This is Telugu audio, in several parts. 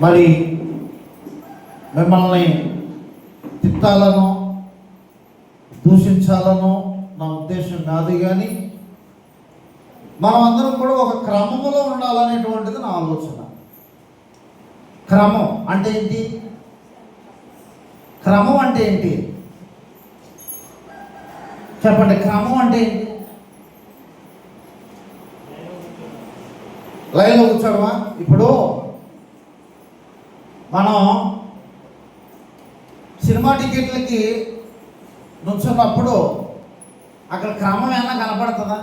మరి మిమ్మల్ని తిట్టాలనో దూషించాలనో నా ఉద్దేశం కాదు కానీ మనం అందరం కూడా ఒక క్రమంలో ఉండాలనేటువంటిది నా ఆలోచన. క్రమం అంటే ఏంటి? క్రమం అంటే ఏంటి? చెప్పండి క్రమం అంటే ఏంటి? లైన్లో కూర్చోడమా ఇప్పుడు మనం సినిమా టికెట్లకి నుంచున్నప్పుడు అక్కడ క్రమం ఏమన్నా కనపడుతుందా?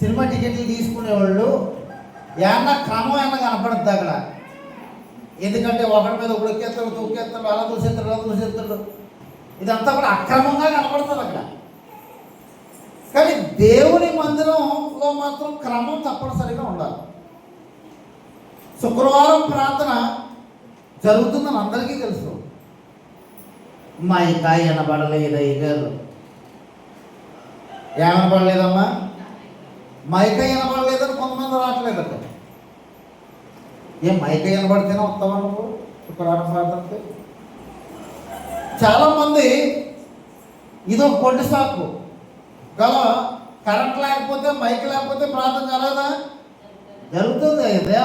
సినిమా టికెట్లు తీసుకునేవాళ్ళు ఏమన్నా క్రమం ఏమన్నా కనపడుతుంది అక్కడ? ఎందుకంటే ఒకరి మీద ఒకడు ఎక్కేస్తాడు తొక్కేస్తాడు అలా దూసేస్తాడు అలా దూసేస్తాడు ఇదంతా కూడా అక్రమంగా కనపడుతుంది అక్కడ. కానీ దేవుని మందిరంలో మాత్రం క్రమం తప్పనిసరిగా ఉండాలి. శుక్రవారం ప్రార్థన జరుగుతుందని అందరికీ తెలుసు. మా ఇంకా వినబడలేదు అయ్యగారు ఏమనబడలేదమ్మా మైక వినబడలేదని కొంతమంది రావట్లేదట ఏం మైక వినబడితేనే వస్తావా నువ్వు? శుక్రవారం ప్రార్థనకి. చాలామంది ఇదో కొండి సాకు. గల కరెంట్ లేకపోతే మైక్ లేకపోతే ప్రార్థన జరగదా? జరుగుతుంది. అదే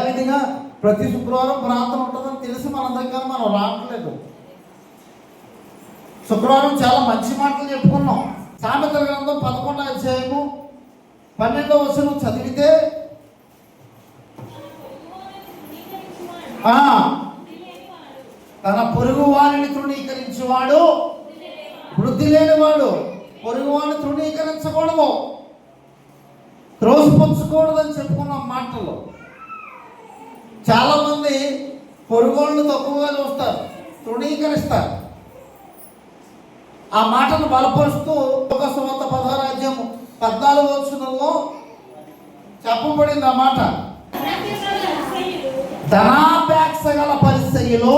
ప్రతి శుక్రవారం ప్రార్థన ఉంటుందని తెలిసి మన దగ్గర మనం రావట్లేదు. శుక్రవారం చాలా మంచి మాటలు చెప్పుకున్నాం. సామెతల గ్రంథం పదకొండవ అధ్యాయము పన్నెండవ వచనం చదివితే ఆ, తన పొరుగు వారిని తృణీకరించేవాడు వృద్ధి లేనివాడు పొరుగు వారిని తృణీకరించకూడదు. త్రోసిపుచ్చుకూడదని చెప్పుకున్నాం మాటలు చాలామంది పొరుగోళ్ళు తక్కువగా చూస్తారు తృణీకరిస్తారు. ఆ మాటను బలపరుస్తూ ఒక సుమత పదహారాజ్యం పద్నాలుగు వచ్చినంలో చెప్పబడింది ఆ మాట. ధనాపేక్ష గల పరిస్థితిలో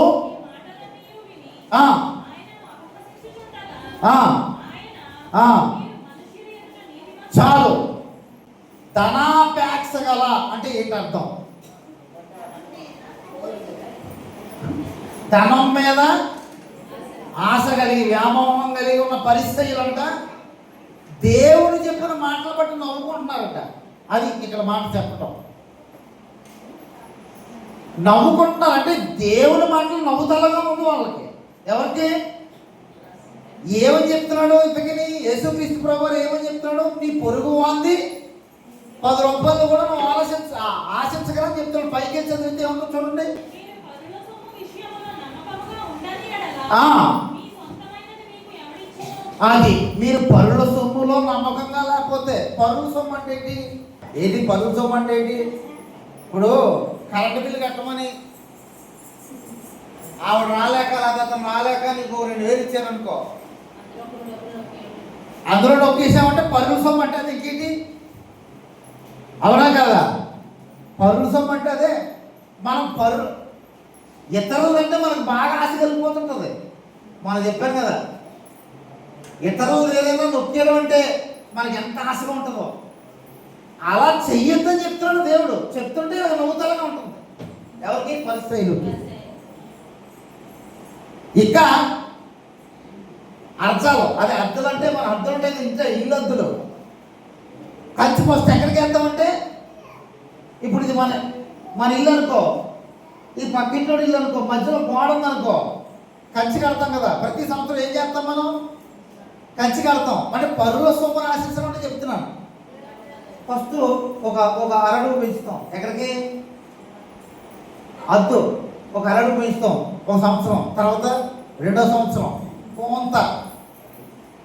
చాలు. ధనాపేక్ష గల అంటే ఏంటి అర్థం ధనం మీద ఆశ కలిగి వ్యామోహం కలిగి ఉన్న పరిస్థితులంట. దేవుడు చెప్పిన మాటలు బట్టి నవ్వుకుంటున్నారట. అది ఇక్కడ మాట చెప్పటం. నవ్వుకుంటున్నారంటే దేవుని మాటలు నవ్వుతలగా ఉంది వాళ్ళకి. ఎవరికి? ఏమని చెప్తున్నాడు ఇంతకని యేసుక్రీస్తు ప్రభు ఏమని చెప్తున్నాడు నీ పొరుగు వాంది పది రూపాయలు కూడా నువ్వు ఆలోచించ ఆశించగలని చెప్తున్నాడు. పైకి చదివితే ఏమన్నా చూడండి. అది మీరు పరుల సొమ్ములో నమ్మకంగా లేకపోతే పరుల సొమ్ము అంటే ఏంటి? ఏది పరుల సొమ్ము అంటే ఏంటి? ఇప్పుడు కరెంటు బిల్లు కట్టమని ఆవిడ రాలేక లేదా రాలేక నీకు రెండు వేలు ఇచ్చారనుకో. అందులో నొక్కేసామంటే పరుల సొమ్ము అంటే అది ఇంకేంటి? అవునా కదా? పరుసం సొమ్ము అంటే అదే మనం పరు ఇతరులంటే మనకు బాగా ఆశ కలిగిపోతుంటుంది. మనం చెప్పాం కదా ఇతరులు ఏదైనా నొక్కేయడం అంటే మనకి ఎంత ఆశగా ఉంటుందో. అలా చెయ్యొద్దని చెప్తున్నాడు దేవుడు. చెప్తుంటే అది నవ్వుతలగా ఉంటుంది. ఎవరికి పరిస్థితులు? ఇక అర్థాలు అది అర్థలు అంటే మన అర్థం అంటే ఇంత ఇల్లు అద్దులు. కంచి పోస్తే ఎక్కడికి వెళ్తామంటే ఇప్పుడు ఇది మన మన ఇల్లు అనుకో. ఈ పక్కింటోడి ఇల్లు అనుకో మధ్యలో గోడ ఉందనుకో కంచి కడతాం కదా ప్రతి సంవత్సరం ఏం చేస్తాం మనం? కంచి కడతాం. అంటే పరులో సూపర్ ఆశించడం అంటే చెప్తున్నాను. ఫస్ట్ ఒక ఒక అరడుగు పెంచుతాం. ఎక్కడికి? అద్దు. ఒక అరడుగు పెంచుతాం ఒక సంవత్సరం. తర్వాత రెండో సంవత్సరం. కొంత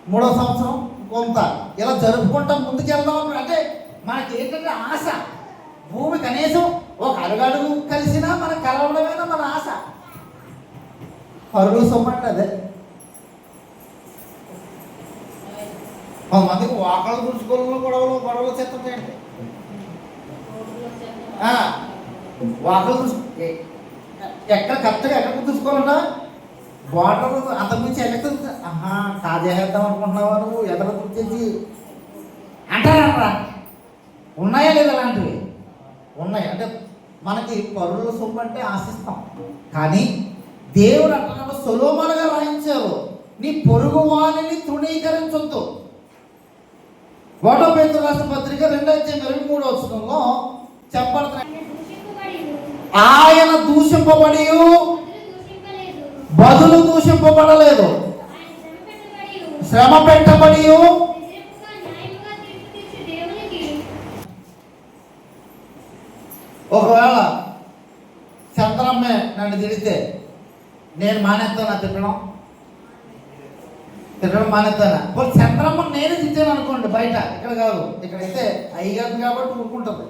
మూడో సంవత్సరం. కొంత. ఇలా జరుపుకుంటాం ముందుకెళ్దాం అంటే మనకి ఏంటంటే ఆశ. భూమి కనీసం ఒక అడుగడుగు కలిసినా మనం కలవడమేనా మన ఆశ. పరుగు సొమ్మంటే అదే. కొంతమందికి వాకలు గురుచుకోవడంలో గొడవలు గొడవలు చెప్తుంటాయండి. వాకలు ఎక్కడ కరెక్ట్గా ఎక్కడ గుర్తుంచుకోవాలన్నా బార్డర్ అంతకుమించి ఎక్కడ ఆహా కాజేసేద్దాం అనుకుంటున్నావా నువ్వు? ఎక్కడ గుర్తించి? అంటారా ఉన్నాయా లేదా అలాంటివి? ఉన్నాయి. అంటే మనకి పరుల సొమ్ము అంటే ఆశిస్తాం. కానీ దేవుడు అంటున్నాడు సొలోమనగా రాయించారు నీ పొరుగు వాణిని తృణీకరించొద్దు. ఒకటో పేరు రాసిన పత్రిక రెండో ఇరవై మూడో వచనంలో చెప్పబడుతున్నాయి ఆయన దూషింపబడి బదులు దూషింపబడలేదు. శ్రమ పెట్టబడి ఒకవేళ చంద్రమ్మే నన్ను తిడితే నేను మానేస్తానా తిట్టడం? తిట్టడం మానేస్తానా? ఇప్పుడు చంద్రమ్మ నేను తిట్టాను అనుకోండి బయట ఇక్కడ కాదు. ఇక్కడైతే అయ్యగారు కాబట్టి ఊరుకుంటుంది.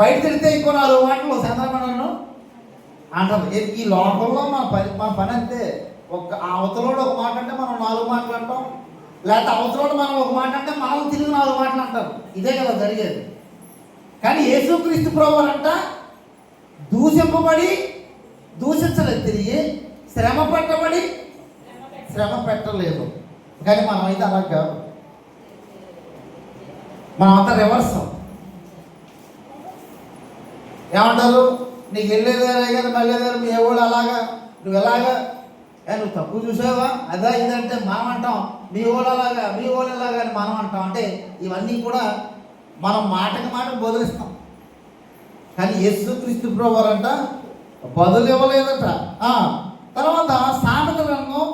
బయట తిడితే ఇంకో నాలుగు మాటలు చంద్రమ్మ నన్ను అంటది ఈ- లోకంలో మా పని మా పని అంతే. ఒక అవతలోడు ఒక మాట అంటే మనం నాలుగు మాటలు అంటాం. లేకపోతే అవతలోడు మనం ఒక మాట అంటే మనం తిరిగి నాలుగు మాటలు అంటారు ఇదే కదా జరిగేది. కానీ యేసుక్రీస్తు ప్రభు అంట దూషింపబడి దూషించలేదు. తిరిగి శ్రమ పెట్టబడి శ్రమ పెట్టలేదు. కానీ మనం అయితే అలా కాదు. మనం అంతా రివర్స్ ఏమంటారు? నీకు వెళ్ళేదారే కదా మళ్ళీ మీ ఎవడు అలాగా? నువ్వు ఎలాగా? నువ్వు తప్పు చూసావా? అదా ఇదంటే మనం అంటాం. మీ ఓడు అలాగా మీ ఓడు ఎలాగా అని మనం అంటాం. అంటే ఇవన్నీ కూడా మనం మాటకి మాట బదులిస్తాం. కానీ యేసు క్రీస్తు ప్రభు అంట బదులు ఇవ్వలేదట తర్వాత సామెత గ్రంథం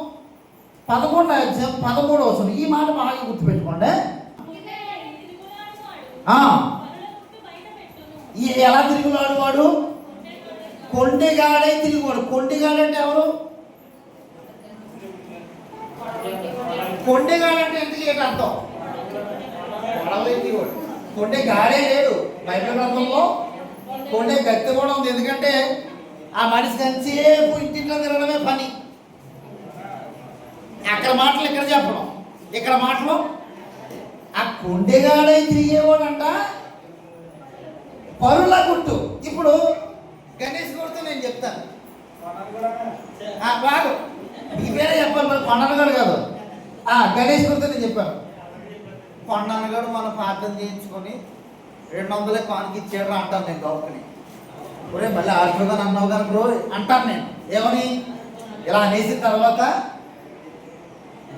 పదకొండు అధ్యాయం పదమూడు వస్తుంది ఈ మాట బాగా గుర్తుపెట్టుకోండి. ఎలా తిరుగులాడు వాడు కొండెగాడే తిరుగువాడు. కొండెగాడు ఎవరు? కొండెగాడంటే ఎంత ఎందుకు అర్థం? కొండే గాడే లేడు. బైబిల్ గ్రంథంలో కొండే గత్తి కూడా ఉంది. ఎందుకంటే ఆ మనిషి ఎంతసేపు ఇంటింట్లో తిరగడమే పని. అక్కడ మాటలు ఇక్కడ చెప్పడం? ఇక్కడ మాటలు? ఆ కొండెగాడై తిరిగేవాడంట. పరుల గుట్టు. ఇప్పుడు గణేష్ గుడితో నేను చెప్తాను బాగు. ఈ పేరే చెప్పాలి మరి కొండనగాడు కాదు. ఆ, గణేష్ గుడితో నేను చెప్పాను కొండనగాడు మనం ప్రార్థన చేయించుకొని రెండు వందలే కానికి ఇచ్చాడు అంటాను నేను గౌకని ఒరే మళ్ళీ ఆడుకోగానే అన్నావు కానీ బ్రో. అంటాను నేను. ఏమని? ఇలా అనేసిన తర్వాత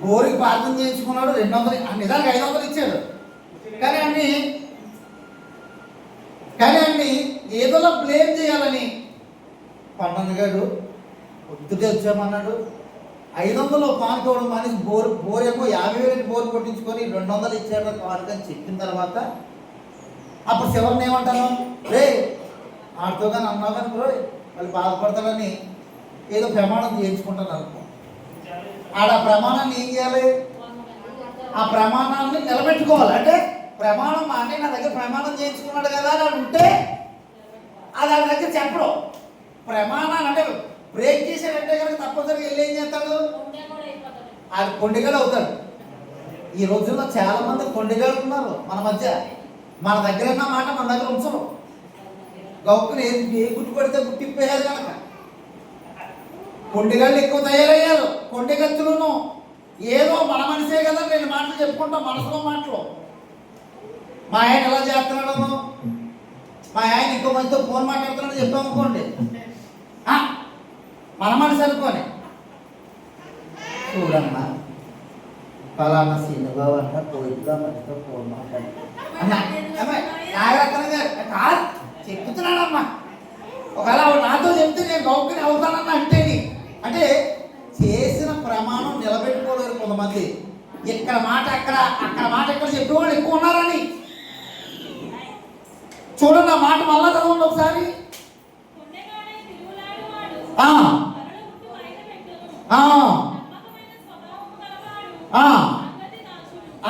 గోరికి ప్రార్థన చేయించుకున్నాడు రెండు వందలు నిజానికి ఐదు వందలు ఇచ్చాడు. కానీ అన్ని కానీ అండి ఏదోలా బ్లేమ్ చేయాలని. పన్నెండు గారు పొద్దుటే వచ్చామన్నాడు. ఐదు వందలు కానుకోవడం మనిషి బోర్ బోర్ ఎక్కువ యాభై వేలు బోర్ కొట్టించుకొని రెండు వందలు ఇచ్చాడు కానుక అని చెప్పిన తర్వాత అప్పుడు శివర్ని ఏమంటాను రే ఆడుతో కానీ అన్నావు కానీ బ్రో వాళ్ళు బాధపడతాడని ఏదో ప్రమాణం చేయించుకుంటాను అనుకో. ఆడ ప్రమాణాన్ని ఏం చేయాలి? ఆ ప్రమాణాన్ని నిలబెట్టుకోవాలి. అంటే ప్రమాణం మా అన్నయ్య నా దగ్గర ప్రమాణం చేయించుకున్నాడు కదా అని ఉంటే అది ఆడి దగ్గర చెప్పడం. ప్రమాణాలు అంటే బ్రేక్ చేసాడంటే కనుక తప్పనిసరిగా వెళ్ళి ఏం చేస్తాడు? అది కొండగలు అవుతాడు. ఈ రోజుల్లో చాలా మంది కొండిగలు ఉన్నారు మన మధ్య. మన దగ్గర ఉన్న మాట మన దగ్గర ఉంచరు. గౌక్కుని ఏ ఏ గుట్టు పడితే గుట్టిప్పేయాలి కనుక. కొండిగాళ్ళు ఎక్కువ తయారయ్యారు. కొండిగత్తులను. ఏదో మన మనిషే కదా నేను మాటలు చెప్పుకుంటాం మనసులో మాటలు. మా ఆయన ఎలా చేస్తున్నాడను మా ఆయన ఇంకో మందితో ఫోన్ మాట్లాడుతున్నాడు చెప్తాం అనుకోండి. ఆ, మన మనసు అనుకోని చూడమ్మా ఫలానా సినిమా అన్న కోయిట్లో మనతో ఫోన్ మాట్లాడుతున్నాడు కాదు చెప్తున్నాడమ్మా. ఒకవేళ నాతో చెప్తే నేను గౌకుని అవుతానన్న అంటేని అంటే చేసిన ప్రమాణం నిలబెట్టుకోలేరు కొంతమంది. ఇక్కడ మాట అక్కడ అక్కడ మాట ఎక్కడ చెప్పేవాళ్ళు ఎక్కువ ఉన్నారని చూడండి ఆ మాట మళ్ళా చదవండి ఒకసారి.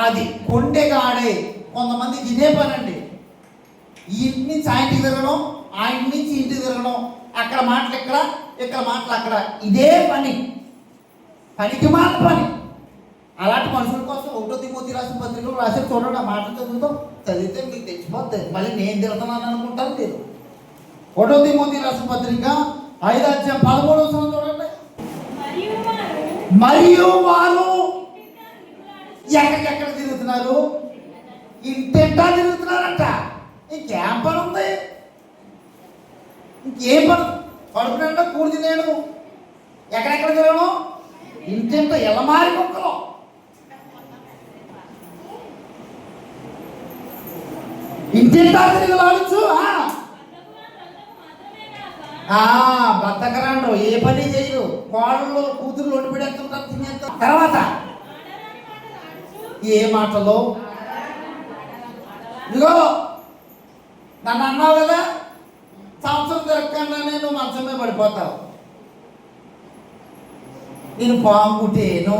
అది కొండెగాడే. కొంతమందికి ఇదే పని అండి ఇంటి నుంచి ఆ ఇంటికి తిరగడం ఆ ఇంటి నుంచి ఇంటికి తిరగడం అక్కడ మాటలు ఇక్కడ ఇక్కడ మాటలు అక్కడ. ఇదే పని. పనికి మాట పని. అలాంటి మనుషుల కోసం ఒకటో తిమోతి రాసిన పత్రికలు రాసే చూడండి ఆ మాటలు చదువుతాం చదివితే మీకు తెచ్చిపోతాయి మళ్ళీ నేను తిరుగుతున్నాను అనుకుంటాను మీరు. ఒకటో తిమోతి రాసిన పత్రిక ఐదు అధ్యాయం పదమూడవ సంవత్సరం చూడండి. మరియు వారు ఎక్కడికెక్కడ తిరుగుతున్నారు? ఇంటింటా తిరుగుతున్నారంట. ఇంకేం పని ఉంది? ఇంకేం పడు కడుపు నిండా కూడి తినేను ఎక్కడెక్కడ తిరగను? ఇంటింట ఎలమారి కుక్కలు. ఇంటింటా తిరిగి ఆ. ఆ బతకరాండ్రు ఏ పని చేయరు. కోళ్ళు కూతురు ఒడి పెడేస్తుంటారు తినేస్తారు. తర్వాత? ఏ మాటలో? ఇదిగో నన్ను అన్నావు కదా సంవత్సరం తిరగకుండానే నువ్వు మంచం మీద పడిపోతావు. నేను పాము కుట్టేను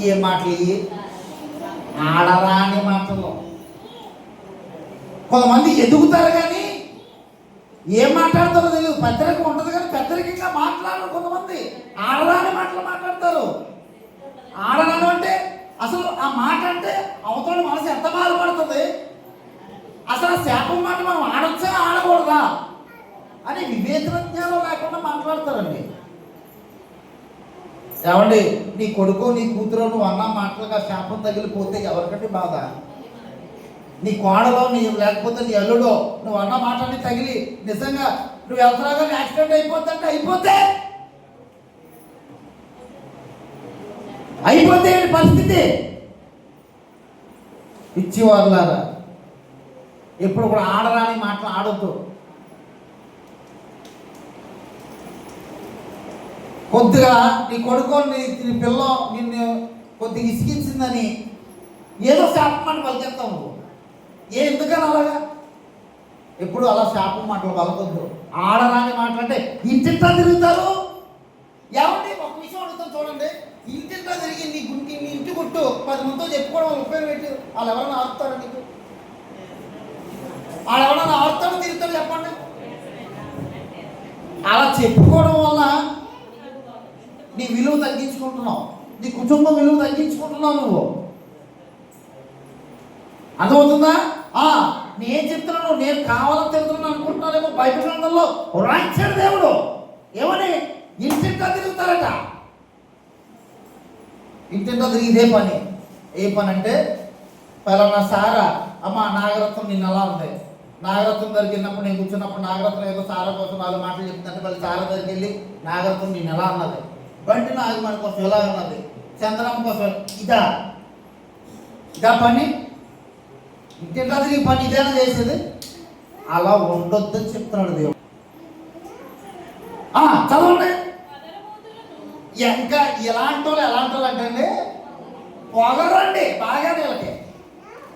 ఏ మాటలు? ఆడరాని మాటలు. కొంతమంది ఎదుగుతారు కానీ ఏం మాట్లాడతారో తెలియదు. పెద్దరికం ఉంటుంది కానీ పెద్దరికంగా మాట్లాడరు కొంతమంది. ఆడరాని మాటలు మాట్లాడతారు. ఆడరాను అంటే అసలు ఆ మాట అంటే అవతల మనసు ఎంత బాధపడుతుంది? అసలు ఆ శాపం మాట మనం ఆడొచ్చా ఆడకూడదా? అని వివేచన జ్ఞానం లేకుండా మాట్లాడతారండి. ఏమండి నీ కొడుకు నీ కూతురు నువ్వు అన్న మాటలుగా శాపం తగిలిపోతే ఎవరికంటే బాధ? నీ కోడలో నీ లేకపోతే నీ అల్లుడో నువ్వు అన్న మాటని తగిలి నిజంగా నువ్వు వెళ్తున్నాగా యాక్సిడెంట్ అయిపోతుంటే అయిపోతే? అయిపోతే పరిస్థితి? ఇచ్చేవారులారా ఎప్పుడు కూడా ఆడరాని మాటలు ఆడొద్దు. కొద్దిగా నీ కొడుకు నీ నీ పిల్ల నిన్ను కొద్దిగా ఇసికించిందని ఏదో శాపం మాట పలికేస్తావు నువ్వు. ఏ ఎందుకని అలాగా? ఎప్పుడు అలా శాపం మాటలు పలకొద్దు. ఆడరాని మాటలు అంటే ఇంటింటా తిరుగుతారు? ఏమండి ఒక విషయం అడుగుతాం చూడండి. ఇంటింటా తిరిగి నీ గుంటి నీ ఇంటి గుట్టు పది మందితో చెప్పుకోవడం వాళ్ళు ఉపయోగం పెట్టి వాళ్ళు ఎవరైనా ఆడుతారు నీకు? వాళ్ళు ఎవరైనా ఆడుతారో తిరుగుతారు చెప్పండి? అలా చెప్పుకోవడం వల్ల నీ విలువ తగ్గించుకుంటున్నావు. నీ కుటుంబం విలువ తగ్గించుకుంటున్నావు నువ్వు. అర్థమవుతుందా? ఆ నేను చెప్తున్నాను నేను కావాలని తిరుగుతున్నాను అనుకుంటున్నానేమో బయట గ్రంథంలో. రాయించాడు దేవుడు. ఏమని? ఇంటింటా తిరుగుతారట. ఇంటింటా తిరిగి ఇదే పని. ఏ పని అంటే పలానా సారా అమ్మ నాగరత్నం నిన్న అలా ఉంది. నాగరత్నం దగ్గరికి వెళ్ళినప్పుడు నేను కూర్చున్నప్పుడు నాగరత్నం ఏదో సారా కోసం వాళ్ళు మాటలు చెప్తుందంటే మళ్ళీ సారా దగ్గరికి వెళ్ళి నాగరత్నం నిన్న ఎలా అన్నది. బండి నాగమణి కోసం ఎలా ఉన్నది? చంద్రమ్మ కోసం. ఇదా. ఇదా పని? ఇంటింటా తిరిగి పని ఇదేనా చేసేది? అలా ఉండొద్దని చెప్తున్నాడు దేవుడు. చదవండి. ఇంకా ఇలాంటి వాళ్ళు ఎలాంటి వాళ్ళు అంటే పొగరండి బాగా వీళ్ళకి.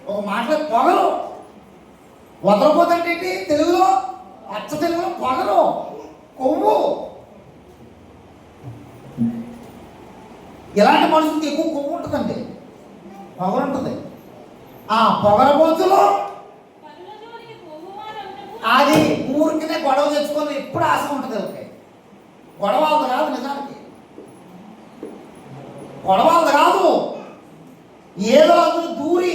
ఒక మాట పొగరు. వదలపోతంటే ఏంటి? తెలుగులో అచ్చ తెలుగులో పొగరు. కొవ్వు. ఇలాంటి మనుషులకి ఎక్కువ కొవ్వు ఉంటుందండి? పొగరు ఉంటుంది. ఆ పొగరబోతులో అది ఊరికినే గొడవ తెచ్చుకొని ఎప్పుడు ఆశ ఉంటుంది వాళ్ళకి. గొడవ రాదు నిజానికి. గొడవ రాదు ఏదో అందులో దూరి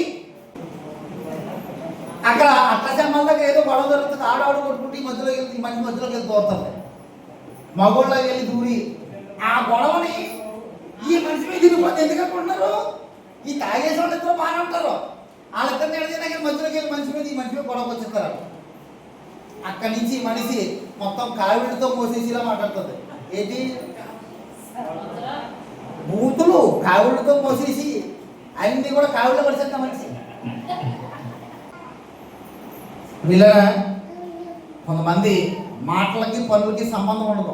అక్కడ అట్ల జమ్మల దగ్గర ఏదో గొడవ జరుగుతుంది. ఆడవాడు కొట్టుకుంటే ఈ మధ్యలోకి వెళ్తే ఈ మనిషి మధ్యలోకి వెళ్ళి కోరుతుంది మగోళ్ళకి వెళ్ళి దూరి. ఆ గొడవని ఈ మనిషి మీద తిరిగిపోతే ఎందుకు అనుకుంటున్నారు? ఈ తాగేసి వాళ్ళు ఇద్దరు బాగానే ఉంటారు. వాళ్ళిద్దరు నడిచిన మధ్యలోకి వెళ్ళి మనిషి మీద ఈ మనిషి మీద గొడవ వచ్చేస్తారు అక్కడి నుంచి ఈ మనిషి మొత్తం కావిడితో మోసేసిలా మాట్లాడుతుంది. ఏంటి? బూతులు కావిడితో మోసేసి అన్ని కూడా కావిడిలో పడిచేస్తా మనిషి. వీళ్ళరా కొంతమంది మాటలకి పనులకి సంబంధం ఉండదు.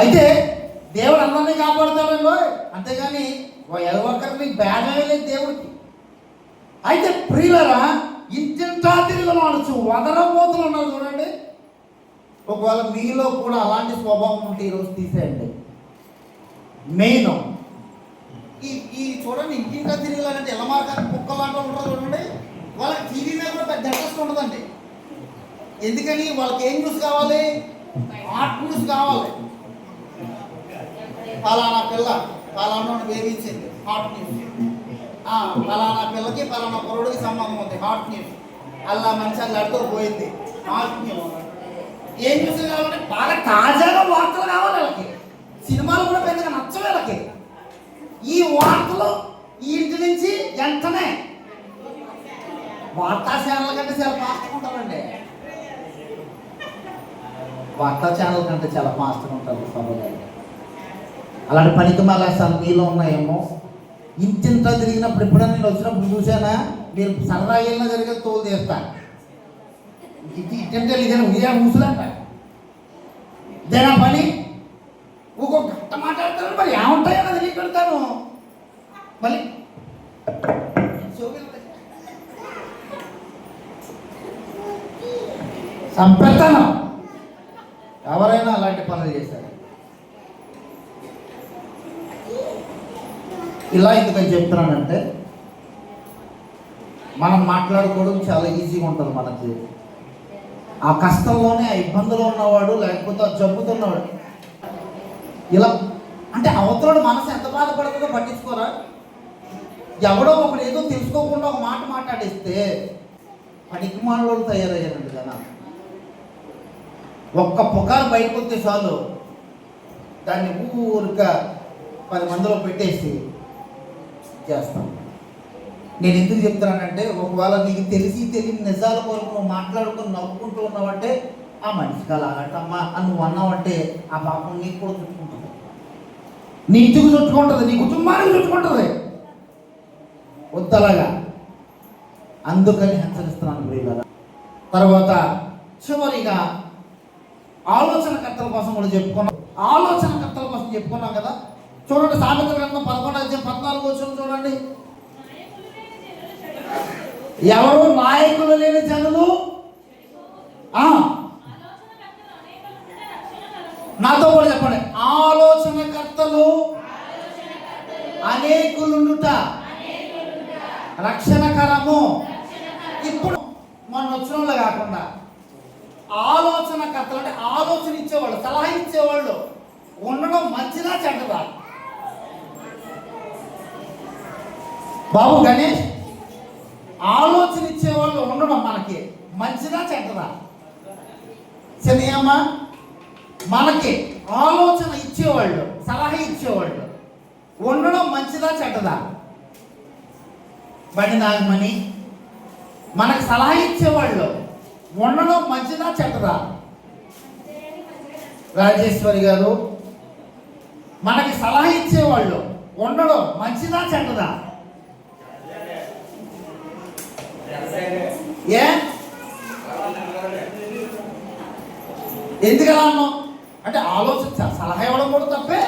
అయితే దేవుడు అందరినీ కాపాడుతాడండి అంతేగాని ఎవరి బ్యాడ్ అయ్యలేదు దేవుడికి. అయితే ప్రియులరా ఇంటింటా తిరిగి వాడచ్చు వదరబోతులు ఉన్నారు చూడండి. ఒకవేళ మీలో కూడా అలాంటి స్వభావం ఉంటే ఈరోజు తీసేయండి. మెయిన్ ఈ ఈ చూడండి ఇంటింటా తిరిగాలంటే ఎలా మార్గానికి కుక్క లాంటి వాళ్ళు ఉంటారు చూడండి. వాళ్ళకి టీవీ మీద కూడా పెద్ద ఇంట్రెస్ట్ ఉండదండి. ఎందుకని? వాళ్ళకి ఏం న్యూస్ కావాలి? ఆర్ట్ న్యూస్ కావాలి. ఫలానా పిల్ల పలానా వేధించింది హాట్ న్యూస్ ఫలానా పలానా పిల్లకి పలానా కురుడికి సంబంధం ఉంది హాట్ న్యూస్ అలా మంచి అల్లాడితో పోయింది హాట్ న్యూస్ ఏం న్యూస్ కావాలంటే బాగా తాజాగా వార్తలు కావాలి వాళ్ళకి. సినిమాలు కూడా పెద్దగా నచ్చవు వాళ్ళకి. ఈ వార్తలు ఈ ఇంటి నుంచి వెంటనే వార్తా ఛానల్ కంటే చాలా ఫాస్ట్గా ఉంటారండి. వార్తా ఛానల్ కంటే చాలా ఫాస్ట్గా ఉంటారు సభలో అలాంటి పనికి మాలేస్తాను మీలో ఉన్నాయేమో? ఇంటింత తిరిగినప్పుడు ఎప్పుడైనా నేను వచ్చినప్పుడు చూసానా మీరు సరదా వెళ్ళినా జరిగే తోలు తీస్తా. ఇటు ఇట్టంటే ఇదేనా ఇదే ముసులంట. ఇదేనా పని? ఒక్కొక్క గట్ట మాట్లాడతాను మరి ఏముంటాయో అది నీకు పెడతాను. మళ్ళీ. సంపెత్తను ఎవరైనా అలాంటి పనులు చేశారు ఇలా ఎందుకని చెప్తున్నానంటే మనం మాట్లాడుకోవడం చాలా ఈజీగా ఉంటుంది మనకి. ఆ కష్టంలోనే ఆ ఇబ్బందులో ఉన్నవాడు లేకపోతే ఆ జబ్బుతో ఇలా అంటే అవతలడు మనసు ఎంత బాధపడుతుందో పట్టించుకోరా? ఎవడో ఒకడు ఏదో తెలుసుకోకుండా ఒక మాట మాట్లాడిస్తే పనికి మానవులు తయారయ్యారండి కదా ఒక్క పుకారు బయటకు వస్తే చాలు. దాన్ని ఊరిక పది మందిలో పెట్టేసి చేస్తాం నేను ఎందుకు చెప్తున్నానంటే ఒకవేళ నీకు తెలిసి తెలియని నిజాల కొరకు నువ్వు మాట్లాడుకుని నవ్వుకుంటూ ఉన్నావంటే ఆ మనిషికి అలాగటమ్మా అని నువ్వు అన్నావంటే ఆ పాపం నీకు కూడా చుట్టుకుంటుంది. నీ ఇంటికి చుట్టుకుంటుంది నీ కుటుంబానికి చుట్టుకుంటుంది. వద్దలాగా అందుకని హెచ్చరిస్తున్నాను ప్రియుల తర్వాత చివరిగా ఆలోచనకర్తల కోసం కూడా చెప్పుకున్నాం. ఆలోచనకర్తల కోసం చెప్పుకున్నాం కదా చూడండి సామెత గ్రంథం పదకొండు అధ్యాయం పద్నాలుగు వచ్చిన చూడండి. ఎవరు నాయకులు లేని జనులు? నాతో కూడా చెప్పండి. ఆలోచనకర్తలు అనేకులుండుట. రక్షణకరము. ఇప్పుడు మొన్న వచ్చిన వాళ్ళు కాకుండా ఆలోచనకర్తలు అంటే ఆలోచన ఇచ్చేవాళ్ళు సలహా ఇచ్చేవాళ్ళు ఉండడం మంచిదా చెడ్డదా? బాబు గణేష్ ఆలోచన ఇచ్చేవాళ్ళు ఉండడం మనకి. మంచిదా చెడ్డదా? శనియమ్మ మనకి. ఆలోచన ఇచ్చేవాళ్ళు సలహా ఇచ్చేవాళ్ళు ఉండడం మంచిదా చెడ్డదా? బండి నాగమణి మనకు సలహా ఇచ్చేవాళ్ళు ఉండడం మంచిదా చెడ్డదా? రాజేశ్వరి గారు మనకి సలహా ఇచ్చేవాళ్ళు ఉండడం మంచిదా చెడ్డదా? ఏ? ఎందుకలా అన్నావు? అంటే ఆలోచించ సలహా ఇవ్వడం కూడా తప్పే?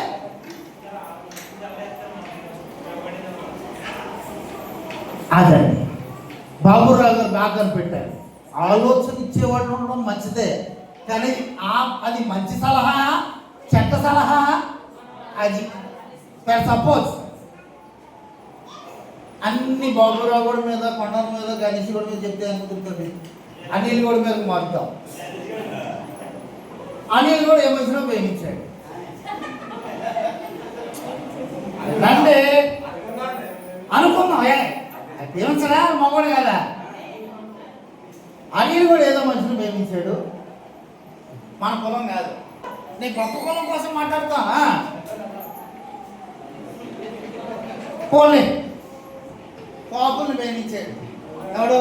అదండి. బాబురావు గారు బాగా పెట్టారు. ఆలోచన ఇచ్చేవాళ్ళు ఉండడం మంచిదే. కానీ ఆ అది మంచి సలహా చెడ్డ సలహా? అది. సపోజ్ అన్ని బాబురావు గోడ మీద కొండల మీద గణేష్ గోడ మీద చెప్తే అనుకుంటుంది అనిల్ గోడ మీద మారుతాం. అనిల్ కూడా ఏమొచ్చినా ప్రేమించాడు. రండి అనుకున్నాం ఏ ప్రేమించడా? మగవాడు కదా? అనిల్ కూడా ఏదో మనిషిని ప్రేమించాడు. మన కులం కాదు. నీ గొప్ప కులం కోసం మాట్లాడతా పోలే పాపుల్ని ప్రేమించాడు ఎవడు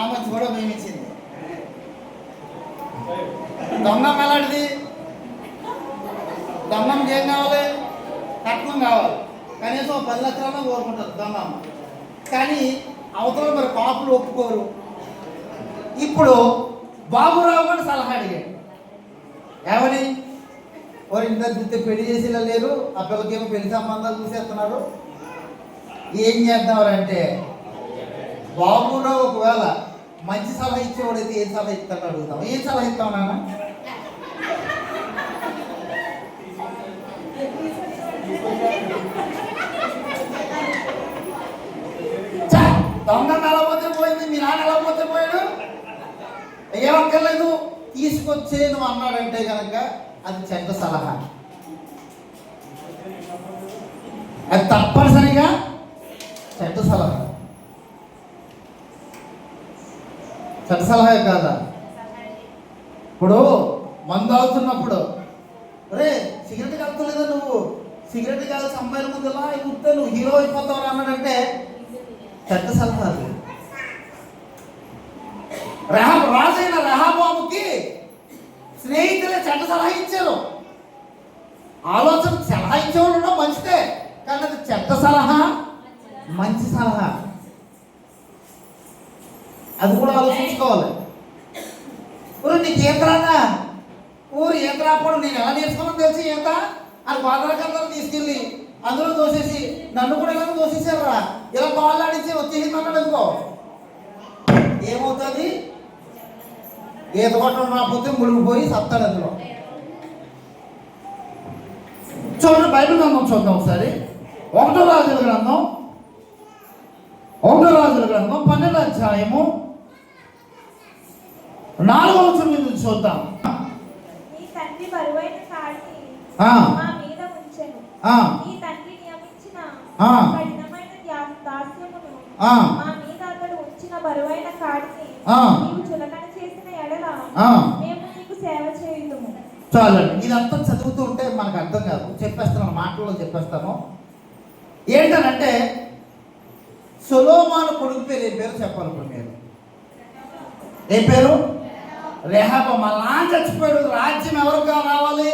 ఆమె కూడా ప్రేమించింది దొంగం ఎలాంటిది? దొంగంకి ఏం కావాలి? కట్నం కావాలి. కనీసం పది లక్షలన్నా కోరుకుంటారు దొంగమ్మ కానీ అవతల మరి పాపులు ఒప్పుకోరు. ఇప్పుడు బాబురావు కూడా సలహా అడిగాడు. ఏమని? వారు ఇంత పెళ్ళి చేసేలా లేరు. ఆ పిల్లకేమో పెళ్ళి సంబంధాలు చూసేస్తున్నారు. ఏం చేద్దామంటే బాబురావు ఒకవేళ మంచి సలహా ఇచ్చేవాడైతే ఏ సలహా ఇస్తాడో అడుగుతాం. ఏం సలహా ఇస్తాం నాన్న? దొంగ ఎలా పోయింది మీ నాన్న ఎలా పోయాడు. ఏమక్కర్లేదు తీసుకొచ్చే నువ్వు అన్నాడంటే కనుక అది చెడ్డ సలహా. అది తప్పనిసరిగా చెట్ట సలహా కాదా? ఇప్పుడు మందు అవుతున్నప్పుడు రే సిగరెట్ కలుపుతలేదా నువ్వు? సిగరెట్ కాదు అమ్మాయిల ముందులా అయిపోతే నువ్వు హీరో అయిపోతావు అన్నాడంటే చెడ్డ సలహా రెహా రాజైన రెహాబాబుకి స్నేహితులే చెడ్డ సలహా ఇచ్చారు. ఆలోచన సలహా ఇచ్చేవాడు మంచి సలహా. అది కూడా ఆలోచించుకోవాలి. ఊరు నీకు ఈత రాదా ఊరు ఈత రాకపోవడం నేను ఎలా నేర్చుకున్నాను తెలిసి ఈత అని బాధరకందరూ తీసుకెళ్ళి అందులో దోసేసి నన్ను కూడా ఇలా దోసేసారా ఇలా కాళ్ళు ఆడించి వచ్చేసింది అన్నాడు అనుకో ఏమవుతుంది? ఈత కొట్టడం రాకపోతే మునిగిపోయి సత్తాడు అందులో. చూడండి బైబిల్ గ్రంథం చూద్దాం ఒకసారి. ఒకటో రాజుల గ్రంథం. ఒకటో రాజుల గ్రంథం పన్నెండు అధ్యాయము నాలుగవ చూద్దాం మీద ఉంచెను ఆ, నీ తండ్రి నియమించిన ఆ. కఠినమైన దా- దాస్యమును ఆ. మా మీద అతడు ఉంచిన బరువైన కాడిని ఆ. నీవు చులకన చేసిన ఎడల ఆ. మేము నీకు సేవ చేయుదుము చాలండి ఇదంతా చదువుతూ ఉంటే మనకు అర్థం కాదు చెప్పేస్తాను మాటల్లో చెప్పేస్తాను ఏంటనంటే సులోమాను కొడుకు పేరు ఏ పేరు చెప్పాలి మీరు? ఏ పేరు? రెహాబ. మా చచ్చిపోయాడు. రాజ్యం ఎవరికి రావాలి?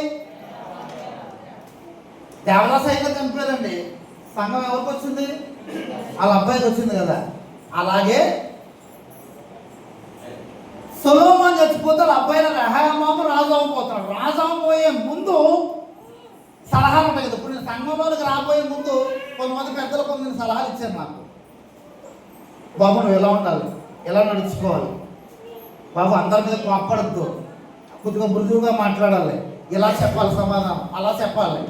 దేవదాస్ అయితే చనిపోయారండి. సంఘం ఎవరికి వచ్చింది? వాళ్ళ అబ్బాయికి వచ్చింది కదా. అలాగే సొలోమాన్ చచ్చిపోతే వాళ్ళ అబ్బాయిన రెహామాము రాజు అవ్వబోతున్నాడు రాజు అవ్వబోయే ముందు సలహాలు ఉంటాయి కదా. ఇప్పుడు నేను సంఘంలోకి రాబోయే ముందు కొంతమంది పెద్దలు కొంతమంది సలహాలు ఇచ్చారు నాకు. బాబు నువ్వు ఎలా ఉండాలి? ఎలా నడుచుకోవాలి? బాబు అందరి మీద కోప్పడద్దు. కొద్దిగా మృదువుగా మాట్లాడాలి. ఇలా చెప్పాలి సమాధానం? అలా చెప్పాలి.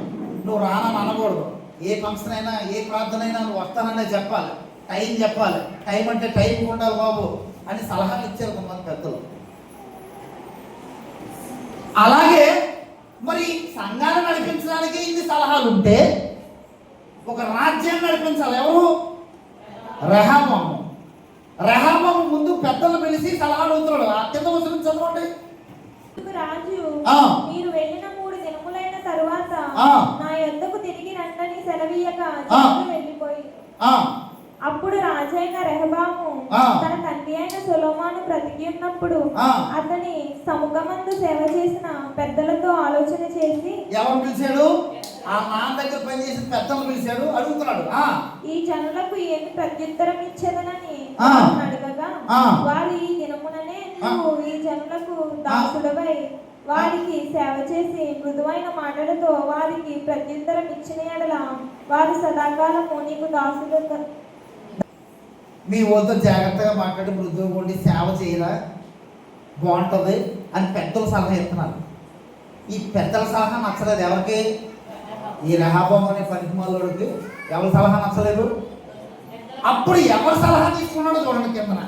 నువ్వు రానని అనకూడదు. ఏ ఫంక్షన్ అయినా ఏ ప్రార్థన అయినా నువ్వు వస్తాననే చెప్పాలి. టైం చెప్పాలి. టైం అంటే టైం ఉండాలి బాబు అని సలహాలు ఇచ్చారు కొంతమంది పెద్దలు. అలాగే మరి సంఘాన్ని నడిపించడానికి ఇన్ని సలహాలు ఉంటే ఒక రాజ్యాన్ని నడిపించాలి ఎవరు? రెహాబాము రెహాబాము ముందు పెద్దలు పిలిచి సలహాలు అవుతున్నాడు. కింద వస్తుంది చదవండి. రాజు. మీరు వెళ్ళిన మూడు దినములైన తరువాత. నా యొద్దకు తిరిగి రండని సెలవీయక వెళ్ళిపోయి. అప్పుడు రాజైన రెహబాము. తన తండ్రి అయిన సొలోమాను బ్రతికి ఉన్నప్పుడు. అతని సముఖమందు సేవ చేసిన పెద్దలతో ఆలోచన చేసి ఎవరు పిలిచాడు ఆ నాన్న దగ్గర పనిచేసిన పెద్దలు పిలిచాడు అడుగుతున్నాడు ఈ జనులకు ఏమి ప్రత్యుత్తరం ఇచ్చేదనని అడగగా. వారు ఈ దినముననే. నువ్వు ఈ జనులకు దాసుడవై వారికి సేవ చేసి మృదువైన మాటలతో వారికి ప్రత్యుత్తరం ఇచ్చిన ఎడల వారు సదాకాలము నీకు దాసుడు మీ వాళ్ళతో జాగ్రత్తగా మాట్లాడి మృదువుగా ఉండి సేవ చేయరా? బాగుంటుంది అని పెద్దలు సలహా ఇస్తున్నారు. ఈ పెద్దల సలహా నచ్చలేదు. ఎవరికి? ఈ రెహాబం అనే పనికిమాలోడికి ఎవరి సలహా నచ్చలేదు? అప్పుడు ఎవరి సలహా తీసుకున్నాడో చూడండి కిందన.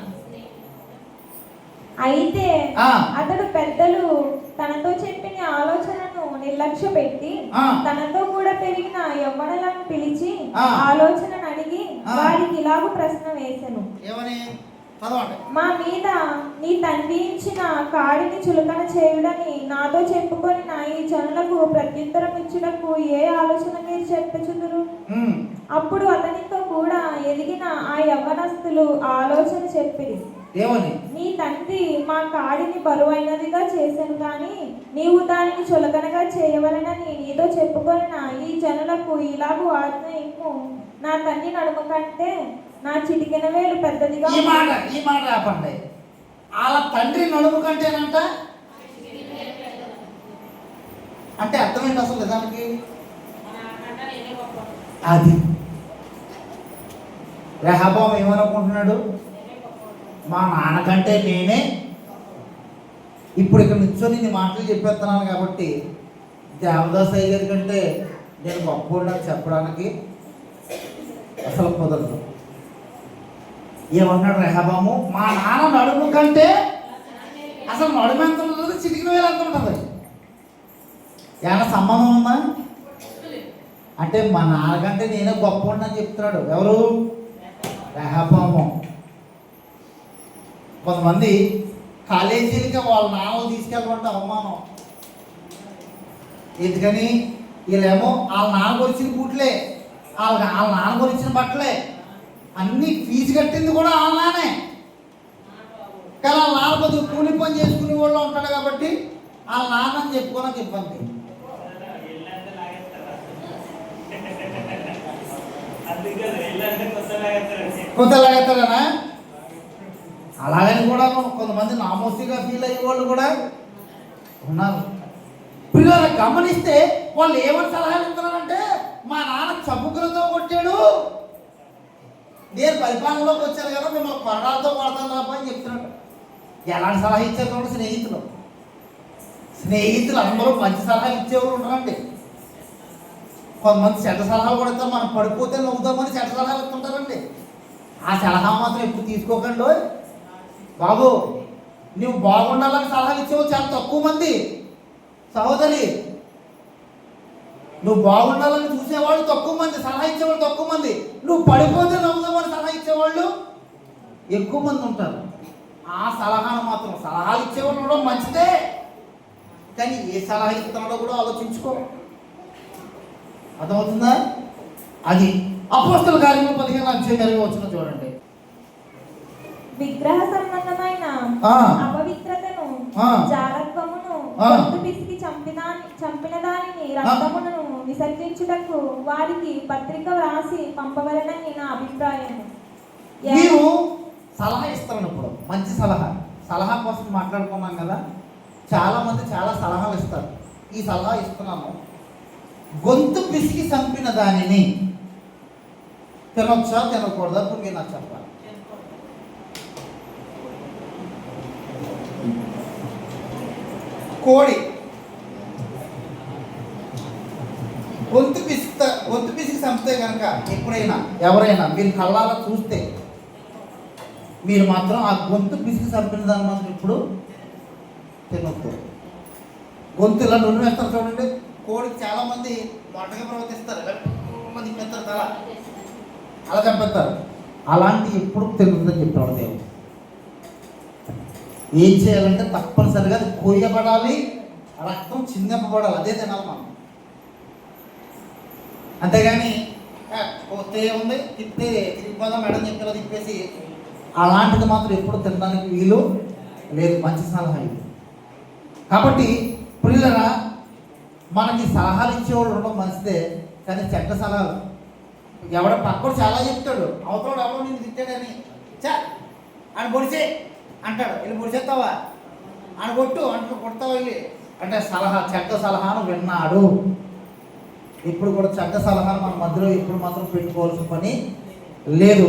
అయితే. అతడు పెద్దలు తనతో చెప్పిన ఆలోచనను నిర్లక్ష్య పెట్టి. తనతో కూడా పెరిగిన యవ్వనులను పిలిచి ఆ. ఆలోచనను అడిగి. వారికి ఇలాగ ప్రశ్న చదవండి మా మీద నీ తండ్రి ఇచ్చిన కాడిని చులకన చేయుడని నాతో చెప్పుకొని నా ఈ జనులకు ప్రత్యుత్తరం ఇచ్చుటకు ఏ ఆలోచన మీరు చెప్పుచుదురు. అప్పుడు అతనితో కూడా ఎదిగిన ఆ యవ్వనస్తులు ఆలోచన చెప్పిరి ఏమని నీ తండ్రి మా కాడిని బరువైనదిగా చేశాను కానీ నీవు దానిని చులకనగా చేయవలనని నీతో చెప్పుకొని నా ఈ జనులకు ఇలాగూ ఆజ్ఞ ఇమ్ము నా తండ్రి నడుమ కంటే నా చిటికెన వేలు పెద్దదిగా ఈ మాట ఈ మాట ఆపండి. వాళ్ళ తండ్రి నడుము కంటేనంట? అంటే అర్థమైంది అసలు నిజానికి? అది. రెహబాం ఏమనుకుంటున్నాడు? మా నాన్నకంటే నేనే ఇప్పుడు ఇక్కడ నిల్చొని నీ మాటలు చెప్పేస్తున్నాను కాబట్టి దేవదాస్ అయ్యారు కంటే నేను గొప్ప చెప్పడానికి. అసలు కుదరదు. ఏమన్నాడు రెహబాము మా నాన్న నడుము కంటే అసలు నడుము ఎంత ఉంటుంది చిటికిన వేలు ఎంత ఉంటుంది? ఏమైనా సంబంధం ఉందా? అంటే మా నాన్నకంటే నేనే గొప్ప అని చెప్తున్నాడు. ఎవరు? రెహబాము కొంతమంది కాలేజీలకి వాళ్ళ నాన్నలు తీసుకెళ్ళమంటే అవమానం. ఎందుకని? వీళ్ళేమో వాళ్ళ నాన్న గురించిన బూట్లే వాళ్ళ వాళ్ళ నాన్న గురించిన బట్టలే. అన్ని ఫీజు కట్టింది కూడా వాళ్ళ నాన్నే. కానీ వాళ్ళ నాన్న బతుకు కూలి పని చేసుకునే వాళ్ళు ఉంటాడు కాబట్టి వాళ్ళ నాన్నని చెప్పుకోనకు ఇబ్బంది. లాగేస్తారా? కొత్త లాగేస్తారండి. అలాగని కూడా కొంతమంది నామోసిగా ఫీల్ అయ్యే వాళ్ళు కూడా ఉన్నారు. పిల్లలు గమనిస్తే వాళ్ళు ఏమని సలహాలు ఇస్తున్నారంటే మా నాన్న చప్పుకులతో కొట్టాడు. నేను పరిపాలనలోకి వచ్చాను కదా మిమ్మల్ని కొరడాలతో కొడతాను రాబో అని చెప్తున్నాడు. ఎలాంటి సలహా ఇచ్చారు చూడండి స్నేహితులు. స్నేహితులు అందరూ మంచి సలహాలు ఇచ్చేవాళ్ళు ఉంటారండి. కొంతమంది చెడ్డ సలహాలు కూడా ఇస్తారు. మనం పడిపోతే నవ్వుతామని చెడ్డ సలహాలు ఇస్తుంటారండి. ఆ సలహా మాత్రం ఎప్పుడు తీసుకోకండి బాబు నువ్వు బాగుండాలని సలహాలు ఇచ్చేవాళ్ళు చాలా తక్కువ మంది. సహోదరి నువ్వు బాగుండాలని చూసేవాళ్ళు తక్కువ మంది సలహా ఇచ్చేవాళ్ళు తక్కువ మంది. నువ్వు పడిపోతే నవ్వుదామని సలహా ఇచ్చేవాళ్ళు ఎక్కువ మంది ఉంటారు. ఆ సలహాను మాత్రం సలహాలు ఇచ్చేవాళ్ళు కూడా మంచిదే. కానీ ఏ సలహా ఇస్తున్నాడో కూడా ఆలోచించుకో. అర్థమవుతుందా? అది అపోస్తల కార్యక్రమం పదిహేను అధ్యాయం కలిగి వచ్చిన చూడండి. విగ్రహ అపవిత్రతను. జారత్వమును పిసికి చంపిదాని చంపిన దానిని రక్తమును విసర్జించుటకు వారికి పత్రిక వ్రాసి పంపవలనని నా అభిప్రాయం మీరు సలహా ఇస్తాను ఇప్పుడు మంచి సలహా. సలహా కోసం మాట్లాడుకున్నాం కదా? చాలా మంది చాలా సలహాలు ఇస్తారు. ఈ సలహా ఇస్తున్నాను. గొంతు పిసికి చంపిన దానిని తినొచ్చా తినకూడదా? ఇప్పుడు మీరు నాకు చెప్పాలి. కోడి. గొంతు పిసిక గొంతు పిసికి చంపితే కనుక ఎప్పుడైనా ఎవరైనా మీరు కళ్ళారా చూస్తే మీరు మాత్రం ఆ గొంతు పిసికి చంపిన దాన్ని మాత్రం ఇప్పుడు తినొద్దు. గొంతు ఇలా నూనె వేస్తారు చూడండి. కోడికి చాలామంది మొట్టగా ప్రవర్తిస్తారు. మంది పెడతారు తల అలా చంపేస్తారు. అలాంటి ఎప్పుడు తిరుగుతుందని చెప్పాడు దేవుడు. ఏం చేయాలంటే తప్పనిసరిగా అది కొయ్యబడాలి రక్తం చిందింపబడాలి అదే తినాలి మనం. అంతేగాని పోతే ఉంది తిప్పితే తిరిగిపోదాం మేడం చెప్పేలా తిప్పేసి అలాంటిది మాత్రం ఎప్పుడు తినడానికి వీలు లేదు మంచి సలహా ఇది. కాబట్టి పిల్లరా మనకి సలహాలు ఇచ్చేవాళ్ళు ఉండడం మంచిదే కానీ చెడ్డ సలహాలు. ఎవడ పక్కడు చాలా చెప్తాడు అవతల ఎవడో నేను తిట్టాడని. చా అని పొడిచే. అంటాడు. వెళ్ళి పొడిచేస్తావా అని కొట్టు అంటే కొడతావా వెళ్ళి అంటే సలహా చెడ్డ సలహాను విన్నాడు. ఇప్పుడు కూడా చెడ్డ సలహాను మన మధ్యలో ఇప్పుడు మాత్రం పెట్టుకోవాల్సిన పని లేదు.